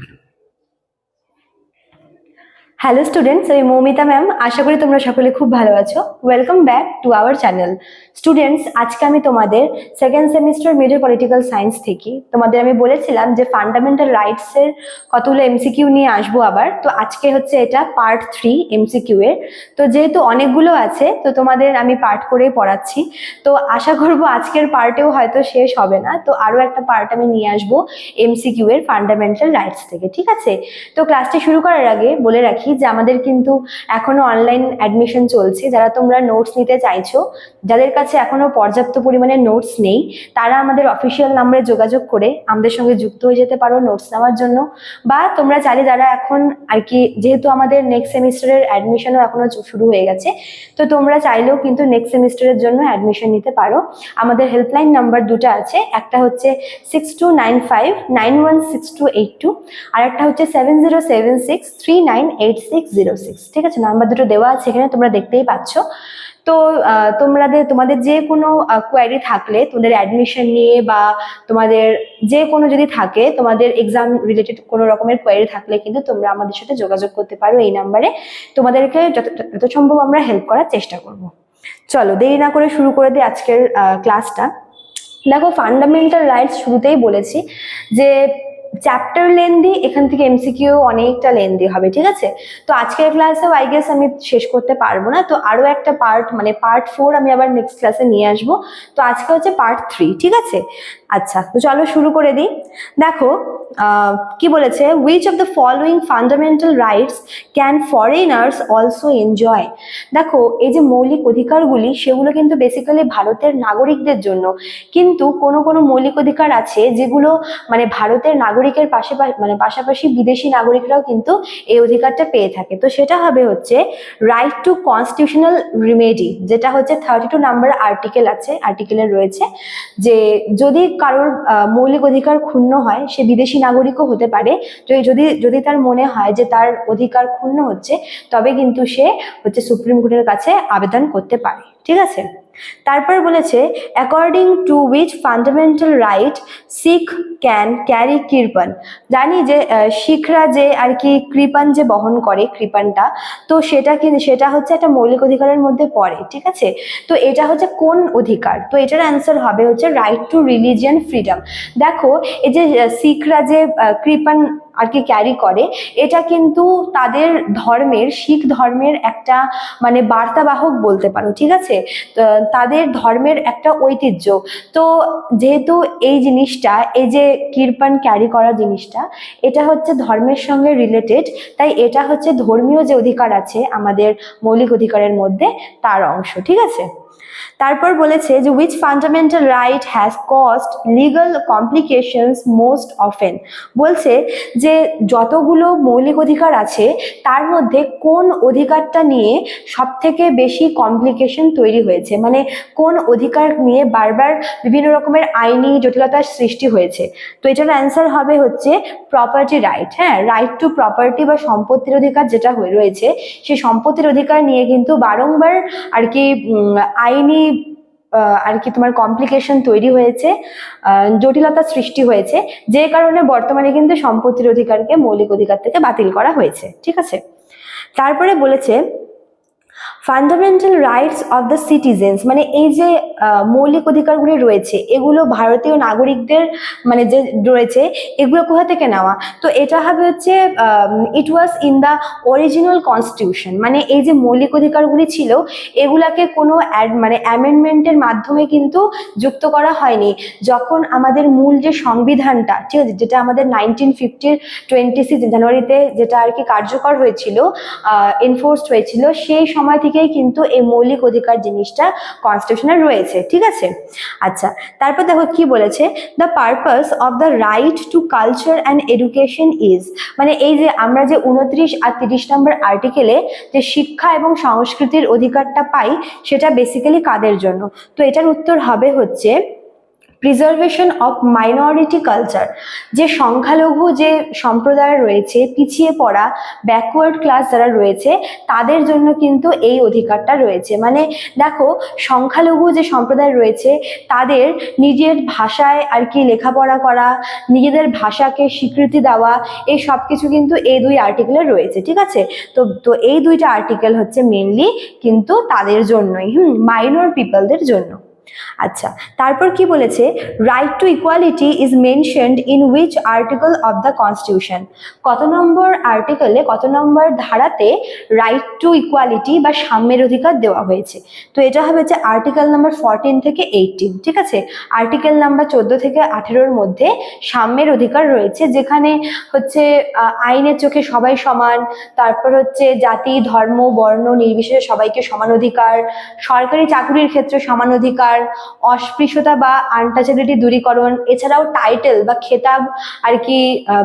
Mm-hmm. Hello students আমি Moumita ma'am আশা করি তোমরা সকলে খুব ভালো আছো। Welcome back to our channel students আজকে আমি তোমাদের second semester major political science থেকে, তোমাদের আমি বলেছিলাম যে ফান্ডামেন্টাল রাইটসের কতগুলো এমসিকিউ নিয়ে আসব আবার। তো আজকে হচ্ছে এটা পার্ট থ্রি এমসিকিউ এর। তো যেহেতু অনেকগুলো আছে, তো তোমাদের আমি পার্ট করেই পড়াচ্ছি। তো আশা করব আজকের পার্টেও হয়তো শেষ হবে না। তো আরও একটা পার্ট আমি নিয়ে আসব এমসিকিউ এর ফান্ডামেন্টাল রাইটস থেকে, ঠিক আছে? তো ক্লাসটি শুরু করার আগে বলে রাখি যে আমাদের কিন্তু এখনও অনলাইন অ্যাডমিশন চলছে, যারা তোমরা নোটস নিতে চাইছো, যাদের কাছে এখনও পর্যাপ্ত পরিমাণে নোটস নেই, তারা আমাদের অফিসিয়াল নাম্বারে যোগাযোগ করে আমাদের সঙ্গে যুক্ত হয়ে যেতে পারো নোটস নেওয়ার জন্য। বা তোমরা চাইলে যারা এখন আর কি, যেহেতু আমাদের নেক্সট সেমিস্টারের অ্যাডমিশনও এখনও শুরু হয়ে গেছে, তো তোমরা চাইলেও কিন্তু নেক্সট সেমিস্টারের জন্য অ্যাডমিশন নিতে পারো। আমাদের হেল্পলাইন নাম্বার দুটো আছে, একটা হচ্ছে six two nine five nine one six two eight two আর একটা হচ্ছে seven zero seven six three nine eight six zero six ঠিক আছে? নাম্বার দুটো দেওয়া আছে এখানে, তোমরা দেখতেই পাচ্ছ। তো তোমাদের তোমাদের যে কোনো কোয়ারি থাকলে, তোমাদের অ্যাডমিশন নিয়ে বা তোমাদের যে কোনো যদি থাকে, তোমাদের এক্সাম রিলেটেড কোনো রকমের কোয়ারি থাকলে কিন্তু তোমরা আমাদের সাথে যোগাযোগ করতে পারো এই নাম্বারে তোমাদেরকে যত সম্ভব আমরা হেল্প করার চেষ্টা করব। চলো, দেরি না করে শুরু করে দিই আজকের ক্লাসটা দেখো ফান্ডামেন্টাল রাইটস শুরুতেই বলেছি যে চ্যাপ্টার লেন্দি এখান থেকে এমসিকিউ অনেকটা লেন্দি হবে, ঠিক আছে? তো আজকের ক্লাসেও আই গেস আমি শেষ করতে পারব না। তো আরও একটা পার্ট মানে পার্ট ফোর আমি আবার নেক্সট ক্লাসে নিয়ে আসব। তো আজকে হচ্ছে পার্ট থ্রি ঠিক আছে? আচ্ছা তো চলো শুরু করে দিই। দেখো কি বলেছে? Which of the following fundamental rights can foreigners also enjoy দেখো, এই যে মৌলিক অধিকারগুলি, সেগুলো কিন্তু বেসিক্যালি ভারতের নাগরিকদের জন্য। কিন্তু কোনো কোনো মৌলিক অধিকার আছে যেগুলো মানে ভারতের নাগরিকের পাশে মানে পাশাপাশি বিদেশি নাগরিকরাও কিন্তু এই অধিকারটা পেয়ে থাকে। তো সেটা হবে হচ্ছে রাইট টু কনস্টিটিউশনাল রিমেডি যেটা হচ্ছে থার্টি টু নাম্বার আর্টিকেল আছে আর্টিকেলে রয়েছে যে যদি কারোর মৌলিক অধিকার ক্ষুণ্ণ হয়, সে বিদেশি নাগরিকও হতে পারে। যদি যদি তার মনে হয় যে তার অধিকার ক্ষুণ্ণ হচ্ছে, তবে কিন্তু সে হচ্ছে সুপ্রিম কোর্টের কাছে আবেদন করতে পারে। ঠিক আছে? তারপর বলেছে according to which fundamental right Sikh can carry kirpan জানি যে শিখরা যে আর কি কৃপান যে বহন করে কৃপানটা, তো সেটা কি, সেটা হচ্ছে একটা মৌলিক অধিকারের মধ্যে পড়ে, ঠিক আছে? তো এটা হচ্ছে কোন অধিকার? তো এটার অ্যান্সার হবে হচ্ছে রাইট টু রিলিজিয়ান ফ্রিডম দেখো, এই যে শিখরা যে কৃপান আর কি ক্যারি করে, এটা কিন্তু তাদের ধর্মের, শিখ ধর্মের একটা মানে বার্তাবাহক বলতে পারো, ঠিক আছে? তাদের ধর্মের একটা ঐতিহ্য। তো যেহেতু এই জিনিসটা, এই যে কীর্পান ক্যারি করা জিনিসটা, এটা হচ্ছে ধর্মের সঙ্গে রিলেটেড তাই এটা হচ্ছে ধর্মীয় যে অধিকার আছে আমাদের মৌলিক অধিকারের মধ্যে, তার অংশ, ঠিক আছে? তারপর বলেছে যে which fundamental right has cost legal complications most often বলছে যে, যতগুলো মৌলিক অধিকার আছে, তার মধ্যে কোন অধিকারটা নিয়ে সব থেকে বেশি কমপ্লিকেশন তৈরি হয়েছে? মানে কোন অধিকার নিয়ে বারবার বিভিন্ন রকমের আইনি জটিলতার সৃষ্টি হয়েছে? তো এটার অ্যান্সার হবে হচ্ছে প্রপার্টি রাইট হ্যাঁ রাইট টু প্রপার্টি বা সম্পত্তির অধিকার যেটা রয়েছে সেই সম্পত্তির অধিকার নিয়ে কিন্তু বারংবার আর কি আইনি আর কি তোমার কমপ্লিকেশন তৈরি হয়েছে জটিলতা সৃষ্টি হয়েছে, যে কারণে বর্তমানে কিন্তু সম্পত্তির অধিকারকে মৌলিক অধিকার থেকে বাতিল করা হয়েছে, ঠিক আছে? তারপরে বলেছে fundamental rights of the citizens মানে এই যে মৌলিক অধিকারগুলি রয়েছে, এগুলো ভারতীয় নাগরিকদের মানে যে রয়েছে, এগুলো কোথা থেকে নেওয়া? তো এটা হবে হচ্ছে it was in the original constitution মানে এই যে মৌলিক অধিকারগুলি ছিল, এগুলাকে কোনো অ্যাড- মানে অ্যামেন্ডমেন্টের মাধ্যমে কিন্তু যুক্ত করা হয়নি। যখন আমাদের মূল যে সংবিধানটা, ঠিক আছে, যেটা আমাদের নাইনটিন ফিফটির টোয়েন্টি সিক্স জানুয়ারিতে যেটা আর কি কার্যকর হয়েছিল এনফোর্সড হয়েছিল, সেই সময় থেকেই কিন্তু এই মৌলিক অধিকার জিনিসটা কনস্টিটিউশনে রয়েছে, ঠিক আছে? আচ্ছা তারপর দেখো কি বলেছে? The purpose of the right to culture and education is মানে এই যে আমরা যে উনত্রিশ আর তিরিশ নম্বর আর্টিকেলে যে শিক্ষা এবং সংস্কৃতির অধিকারটা পাই, সেটা বেসিক্যালি কাদের জন্য? তো এটার উত্তর হবে হচ্ছে প্রিজার্ভেশন অফ মাইনরিটি কালচার যে সংখ্যালঘু যে সম্প্রদায় রয়েছে, পিছিয়ে পড়া ব্যাকওয়ার্ড ক্লাস যারা রয়েছে, তাদের জন্য কিন্তু এই অধিকারটা রয়েছে। মানে দেখো, সংখ্যালঘু যে সম্প্রদায় রয়েছে, তাদের নিজের ভাষায় আর কি লেখাপড়া করা, নিজেদের ভাষাকে স্বীকৃতি দেওয়া, এই সব কিছু কিন্তু এই দুই আর্টিকেলে রয়েছে, ঠিক আছে? তো তো এই দুইটা আর্টিকেল হচ্ছে মেনলি কিন্তু তাদের জন্যই, হুম মাইনর পিপলদের জন্য। আচ্ছা তারপর কি বলেছে? Right to equality is mentioned in which article of the constitution কত নম্বর আর্টিকেলে কত নম্বর ধারাতে রাইট টু ইকুয়ালিটি বা সাম্যের অধিকার দেওয়া হয়েছে? তো এটা হবে হচ্ছে আর্টিকেল নাম্বার ফোরটিন থেকে এইটিন ঠিক আছে? আর্টিকেল নাম্বার চোদ্দ থেকে আঠেরোর মধ্যে সাম্যের অধিকার রয়েছে, যেখানে হচ্ছে আইনের চোখে সবাই সমান, তারপর হচ্ছে জাতি, ধর্ম, বর্ণ, নির্বিশেষে সবাইকে সমান অধিকার, সরকারি চাকরির ক্ষেত্রে সমান অধিকার অস্পৃশ্যতা বা আনটাচেবিলিটি দূরীকরণ, এছাড়াও টাইটেল বা খেতাব আর কি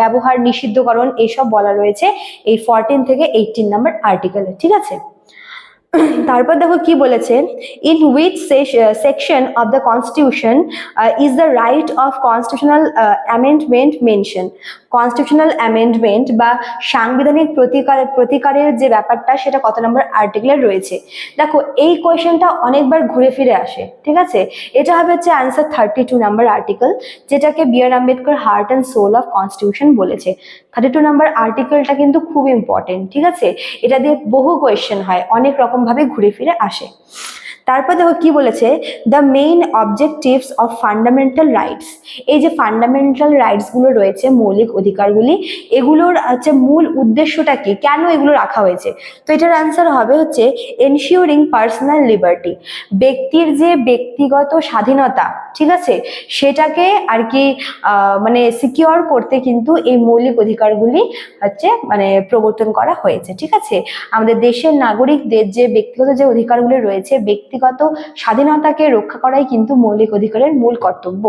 ব্যবহার নিষিদ্ধকরণ, এইসব বলা রয়েছে এই ফরটিন থেকে এইটিন নাম্বার আর্টিকেলে ঠিক আছে? তারপর দেখো কি বলেছে? In which section of the constitution is the right of constitutional amendment mention constitutional amendment বা সাংবিধানিক প্রতিকার, প্রতিকারের যে ব্যাপারটা, সেটা কত নম্বর আর্টিকেলে রয়েছে? দেখো, এই কোয়েশ্চেনটা অনেকবার ঘুরে ফিরে আসে, ঠিক আছে? এটা হবে হচ্ছে answer thirty two number article যেটাকে B R Ambedkar heart and soul of constitution বলেছে। থার্টি টু নাম্বার আর্টিকেলটা কিন্তু খুব ইম্পর্টেন্ট ঠিক আছে? এটা দিয়ে বহু কোয়েশ্চেন হয়, অনেক রকমভাবে ঘুরে ফিরে আসে। তারপর দেখো কি বলেছে? The main objectives of fundamental rights এই যে ফান্ডামেন্টাল রাইটসগুলো রয়েছে, মৌলিক অধিকারগুলি, এগুলোর হচ্ছে মূল উদ্দেশ্যটা কি? কেন এগুলো রাখা হয়েছে? তো এটার অ্যান্সার হবে হচ্ছে এনশিওরিং পার্সোনাল লিবার্টি ব্যক্তির যে ব্যক্তিগত স্বাধীনতা, ঠিক আছে? সেটাকে আর কি মানে সিকিওর করতে কিন্তু এই মৌলিক অধিকারগুলি হচ্ছে মানে প্রবর্তন করা হয়েছে, ঠিক আছে? আমাদের দেশের নাগরিকদের যে ব্যক্তিগত যে অধিকারগুলি রয়েছে ব্যক্তিগত স্বাধীনতাকে রক্ষা করাই কিন্তু মৌলিক অধিকারের মূল কর্তব্য।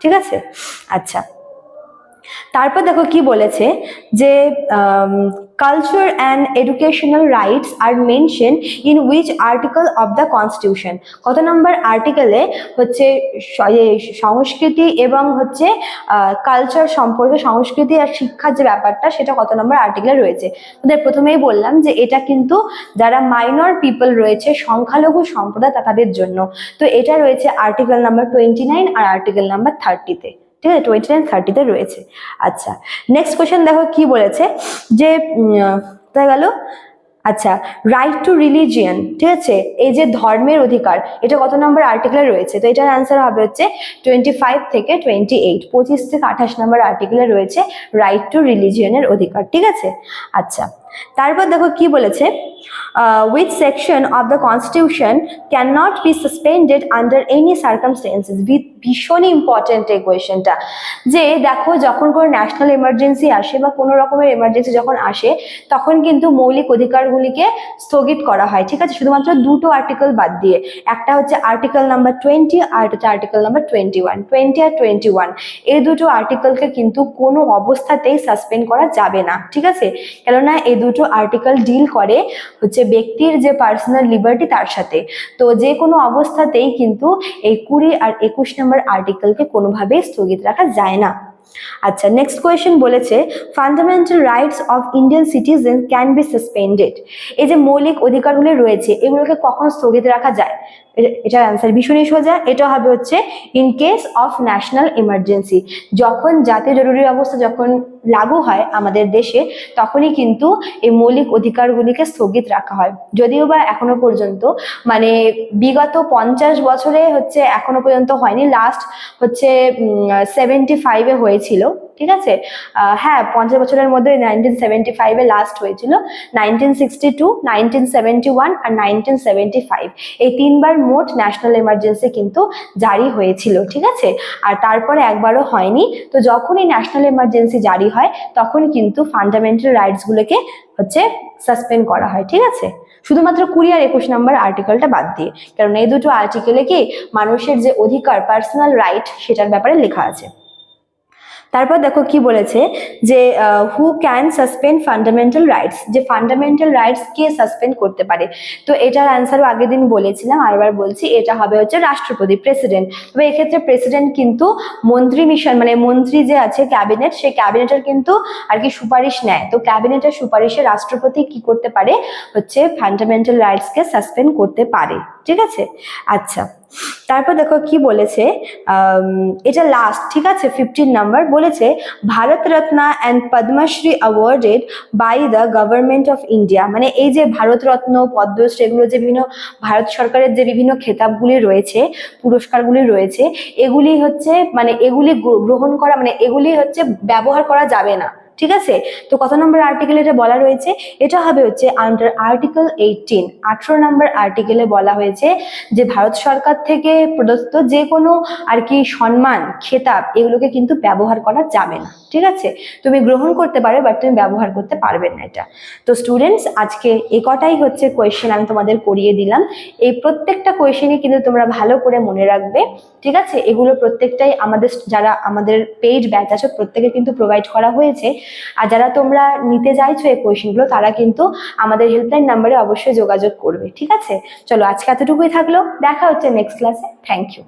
ঠিক আছে? আচ্ছা। তারপর দেখো কি বলেছে যে culture and educational rights are mention in which article of the constitution কত নম্বর? আর্টিকেলে হচ্ছে সংস্কৃতি এবং হচ্ছে কালচার সম্পর্কে সংস্কৃতি আর শিক্ষার যে ব্যাপারটা, সেটা কত নম্বর? আর্টিকেলে রয়েছে। তোদের প্রথমেই বললাম যে, এটা কিন্তু যারা মাইনর পিপল রয়েছে, সংখ্যালঘু সম্প্রদায় তাদের জন্য। তো এটা রয়েছে আর্টিকেল নাম্বার টোয়েন্টি নাইন আর আর্টিকেল নাম্বার থার্টিতে ঠিক আছে টোয়েন্টি নাইন থার্টিতে রয়েছে। আচ্ছা নেক্সট কোয়েশ্চেন দেখো কি বলেছে? যে তাই গেল? আচ্ছা রাইট টু রিলিজিয়ান ঠিক আছে? এই যে ধর্মের অধিকার, এটা কত নম্বর আর্টিকেলে রয়েছে? তো এটার অ্যান্সার হবে হচ্ছে টোয়েন্টি ফাইভ থেকে টোয়েন্টি এইট পঁচিশ থেকে আঠাশ নম্বর আর্টিকেলে রয়েছে রাইট টু রিলিজিয়ানের অধিকার, ঠিক আছে? আচ্ছা তারপর দেখো কি বলেছে? With section of the constitution can not be suspended under any circumstances ভীষণই ইম্পর্টেন্ট এই কোয়েশ্চেনটা যে দেখো, যখন কোনো ন্যাশনাল এমার্জেন্সি আসে বা কোনো রকমের এমার্জেন্সি যখন আসে, তখন কিন্তু মৌলিক অধিকারগুলিকে স্থগিত করা হয়, ঠিক আছে? শুধুমাত্র দুটো আর্টিকেল বাদ দিয়ে। একটা হচ্ছে আর্টিকেল নাম্বার টোয়েন্টি আর হচ্ছে article number twenty one twenty আর টোয়েন্টি ওয়ান এই দুটো আর্টিকেলকে কিন্তু কোনো অবস্থাতেই সাসপেন্ড করা যাবে না, ঠিক আছে? কেননা, এই দুটো আর্টিকেল ডিল করে হচ্ছে ব্যক্তির যে পার্সোনাল লিবার্টি তার সাথে। তো যে কোনো অবস্থাতেই কিন্তু এই কুড়ি আর একুশ নম্বর আর্টিকেলকে কোনোভাবেই স্থগিত রাখা যায় না। আচ্ছা নেক্সট কোয়েশ্চেন বলেছে fundamental rights of Indian citizen can be suspended এই যে মৌলিক অধিকারগুলি রয়েছে, এগুলোকে কখন স্থগিত রাখা যায়? এটার অ্যান্সার ভীষণই সোজা। এটা হবে হচ্ছে in case of national emergency যখন জাতীয় জরুরি অবস্থা যখন লাগু হয় আমাদের দেশে, তখনই কিন্তু এই মৌলিক অধিকারগুলিকে স্থগিত রাখা হয়। যদিও বা এখনও পর্যন্ত মানে বিগত পঞ্চাশ বছরে হচ্ছে এখনও পর্যন্ত হয়নি। লাস্ট হচ্ছে সেভেন্টি ফাইভে হয়েছিল। ঠিক আছে? হ্যাঁ পঞ্চাশ বছরের মধ্যে নাইনটিন সেভেন্টি ফাইভে লাস্ট হয়েছিল। Nineteen sixty two nineteen seventy one আর নাইনটিন সেভেন্টি ফাইভ এই তিনবার মোট ন্যাশনাল এমার্জেন্সি কিন্তু জারি হয়েছিল, ঠিক আছে? আর তারপরে একবারও হয়নি। তো যখনই ন্যাশনাল এমার্জেন্সি জারি হয়, তখন কিন্তু ফান্ডামেন্টাল রাইটসগুলোকে হচ্ছে সাসপেন্ড করা হয়, ঠিক আছে? শুধুমাত্র কুড়ি আর একুশ নম্বর আর্টিকেলটা বাদ দিয়ে। কারণ এই দুটো আর্টিকেলে কি মানুষের যে অধিকার পার্সোনাল রাইট সেটার ব্যাপারে লেখা আছে। তারপর দেখো কি বলেছে যে who can suspend fundamental rights যে ফান্ডামেন্টাল রাইটস কে সাসপেন্ড করতে পারে? তো এটার অ্যান্সারও আগের দিন বলেছিলাম, আরবার বলছি, এটা হবে হচ্ছে রাষ্ট্রপতি প্রেসিডেন্ট তবে এক্ষেত্রে প্রেসিডেন্ট কিন্তু মন্ত্রী মিশন মানে মন্ত্রী যে আছে ক্যাবিনেট সেই ক্যাবিনেটের কিন্তু আর কি সুপারিশ নেয়। তো ক্যাবিনেটের সুপারিশে রাষ্ট্রপতি কি করতে পারে? হচ্ছে ফান্ডামেন্টাল রাইটসকে সাসপেন্ড করতে পারে। ঠিক আছে? আচ্ছা। তারপর দেখো কি বলেছে? এটা লাস্ট ঠিক আছে? ফিফটিন নাম্বার বলেছে, Bharat Ratna and Padmashri awarded by the government of India মানে এই যে ভারতরত্ন পদ্মশ্রী এগুলো যে বিভিন্ন ভারত সরকারের যে বিভিন্ন খেতাবগুলি রয়েছে, পুরস্কারগুলি রয়েছে, এগুলি হচ্ছে মানে এগুলি গ্র- গ্রহণ করা মানে এগুলি হচ্ছে ব্যবহার করা যাবে না। ঠিক আছে? তো কত নম্বর আর্টিকেল এটা বলা রয়েছে? এটা হবে হচ্ছে আন্ডার আর্টিকেল এইটিন আঠারো নম্বর আর্টিকেলে বলা হয়েছে যে ভারত সরকার থেকে প্রদত্ত যে কোনো আর কি সম্মান, খেতাব এগুলোকে কিন্তু ব্যবহার করা যাবে না। ঠিক আছে? তুমি গ্রহণ করতে পারো বাট তুমি ব্যবহার করতে পারবে না এটা। তো স্টুডেন্টস আজকে এ কটাই হচ্ছে কোয়েশ্চেন আমি তোমাদের করিয়ে দিলাম। এই প্রত্যেকটা কোয়েশ্চেনই কিন্তু তোমরা ভালো করে মনে রাখবে। ঠিক আছে? এগুলো প্রত্যেকটাই আমাদের যারা আমাদের পেইড ব্যাচ আছে, প্রত্যেকে কিন্তু প্রোভাইড করা হয়েছে। আর যারা তোমরা নিতে চাইছো এই কোয়েশনগুলো তারা কিন্তু আমাদের হেল্পলাইন নাম্বারে অবশ্যই যোগাযোগ করবে, ঠিক আছে? চলো আজকে এতটুকুই থাকল, দেখা হচ্ছে নেক্সট ক্লাসে থ্যাংক ইউ